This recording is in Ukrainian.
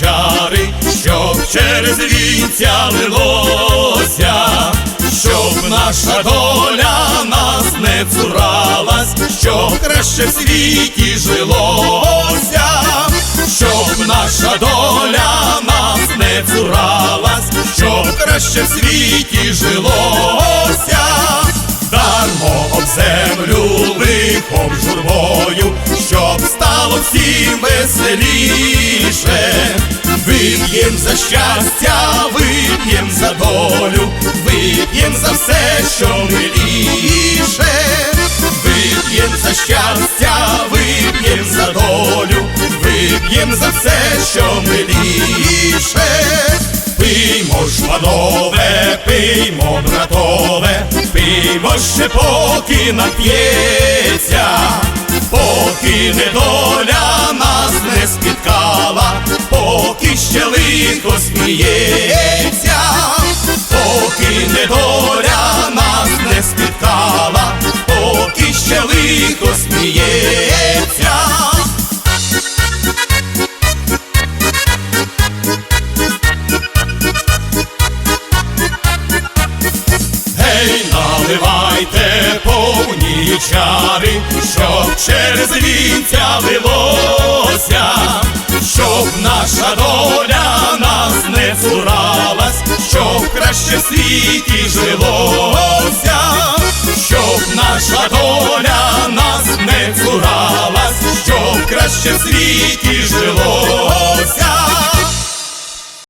чари, щоб через вінця лилося, щоб наша доля нас не цуралась, щоб краще в світі жилося, щоб наша доля нас не цуралась, щоб краще в світі жилося, дармо об землю лихом журбою, всім веселіше. Вип'єм за щастя, вип'єм за долю, вип'єм за все, що миліше, вип'єм за щастя, вип'єм за долю, вип'єм за все, що миліше. Пиймо ж, панове, пиймо, братове, пиймо ще поки нап'ється, поки недоля нас не спіткала, поки ще лихо сміється, поки недоля нас не спіткала, поки ще лихо сміється. Гей, наливайте повні чари, щоб через вінця лилося, щоб наша доля нас не цуралась, щоб краще в світі жилося, щоб наша доля нас не цуралась, щоб краще в світі